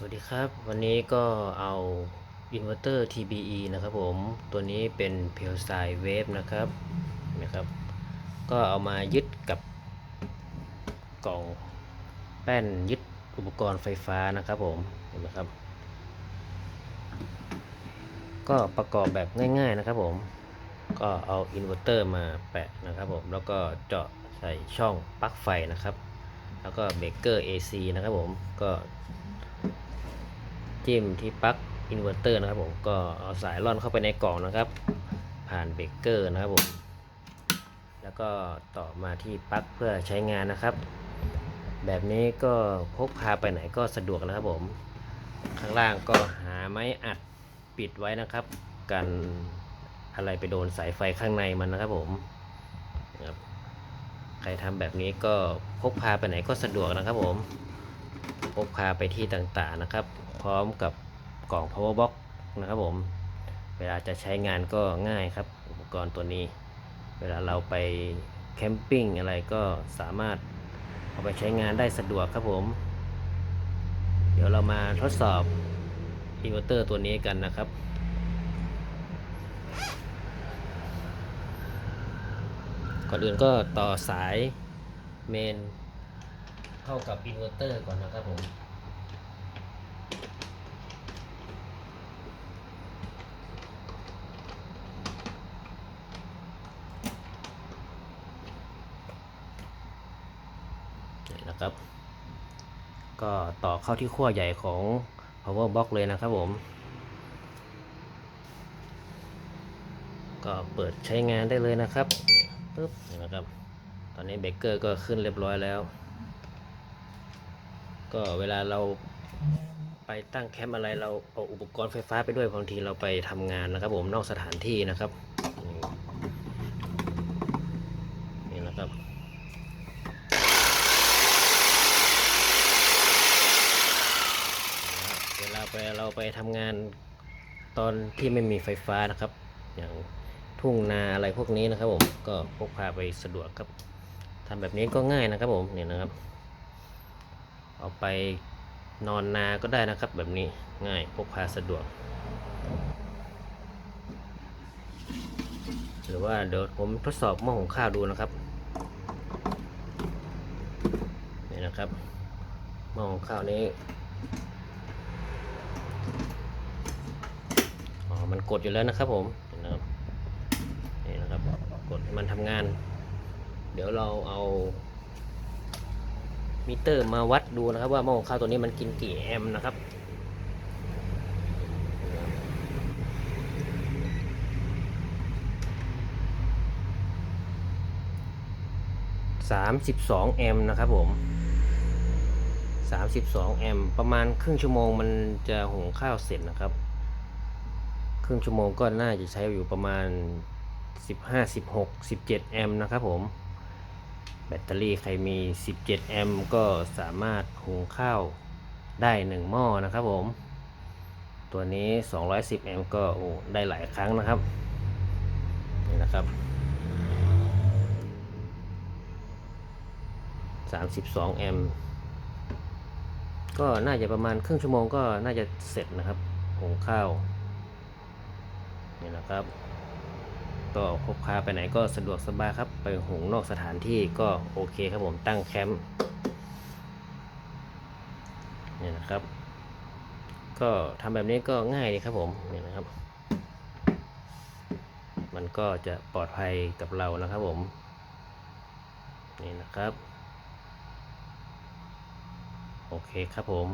สวัสดีครับ วันนี้ก็เอาอินเวอร์เตอร์ TBE นะครับผมตัวนี้เป็นเพียวไซเวฟนะครับนะครับ ก็เอามายึดกับกล่องแป้นยึดอุปกรณ์ไฟฟ้านะครับผมเห็นไหมครับ ก็ประกอบแบบง่าย ๆนะครับผม ก็เอาอินเวอร์เตอร์มาแปะนะครับผม แล้วก็เจาะใส่ช่องปลั๊กไฟนะครับ แล้วก็เบรกเกอร์ AC นะครับผมก็ จิ้มที่ปลั๊กอินเวอร์เตอร์นะครับผมก็เอาสายล่อนเข้าไปในกล่องนะครับ ผ่านเบรกเกอร์นะครับผมแล้วก็ต่อมาที่ปลั๊กเพื่อใช้งานนะครับ แบบนี้ก็พกพาไปไหนก็สะดวกนะครับผม ข้างล่างก็หาไม้อัดปิดไว้นะครับ กันอะไรไปโดนสายไฟข้างในมันนะครับผมครับใครทำแบบนี้ก็พกพาไปไหนก็สะดวกนะครับผม พกพาไปที่ต่างๆนะครับ พร้อมกับกล่อง power box นะครับผมเวลาจะใช้งานก็ง่ายครับ อุปกรณ์ตัวนี้ เวลาเราไปแคมปิ้งอะไรก็สามารถเอาไปใช้งานได้สะดวกครับผม เดี๋ยวเรามาทดสอบอินเวอร์เตอร์ตัวนี้กันนะครับก่อนอื่นก็ต่อสายเมนเข้ากับอินเวอร์เตอร์ก่อนนะครับผม นี่นะครับ ก็ต่อเข้าที่ขั้วใหญ่ของ power box เลยนะครับผม ก็เปิดใช้งานได้เลยนะครับปึ๊บเห็นไหมครับ ตอนนี้เบเกอร์ก็ขึ้นเรียบร้อยแล้ว ก็เวลาเราไปตั้งแคมป์อะไรเราเอาอุปกรณ์ไฟฟ้าไปด้วยบางทีเราไปทำงานนะครับ ผมนอกสถานที่นะครับนี่นะครับ เว ลาเราไปทำงานตอนที่ไม่มีไฟฟ้านะครับ อย่างทุ่งนาอะไรพวกนี้นะครับผมก็พกพาไปสะดวกครับทำแบบนี้ก็ง่ายนะครับผมเนี่ยนะครับ เอาไปนอนนาก็ได้นะครับ แบบนี้ง่ายพกพาสะดวก หรือว่าเดี๋ยวผมทดสอบหม้อหุงข้าวดูนะครับนี่นะครับหม้อหุงข้าวนี้ อ๋อ มันกดอยู่แล้วนะครับผมนะครับนี่นะครับกดมันทำงาน เดี๋ยวเราเอามิเตอร์มาวัดดูนะครับ ว่าหม้อหุงข้าวตัวนี้มันกินกี่แอมป์นะครับสามสิบสองแอมป์นะครับผมสามสิบสองแอมป์ประมาณครึ่งชั่วโมงมันจะหุงข้าวเสร็จนะครับ รึ่งชั่วโมงก็น่าจะใช้อยู่ประมาณ 15 16 17 แอมป์นะครับผม แบตเตอรี่ใครมี 17 แอมป์ก็สามารถหุงข้าวได้ 1 หม้อนะครับผม ตัวนี้ 210 แอมป์ก็โอ้ได้หลายครั้งนะครับ นี่นะครับ 32 แอมป์ก็น่าจะประมาณครึ่งชั่วโมงก็น่าจะเสร็จนะครับหุงข้าว นี่นะครับ ก็พกพาไปไหนก็สะดวกสบายครับ ไปหงนอกสถานที่ก็โอเคครับผมตั้งแคมป์นี่นะครับ ก็ทำแบบนี้ก็ง่ายดีครับผมนี่นะครับ มันก็จะปลอดภัยกับเรานะครับผม นี่นะครับ โอเคครับผม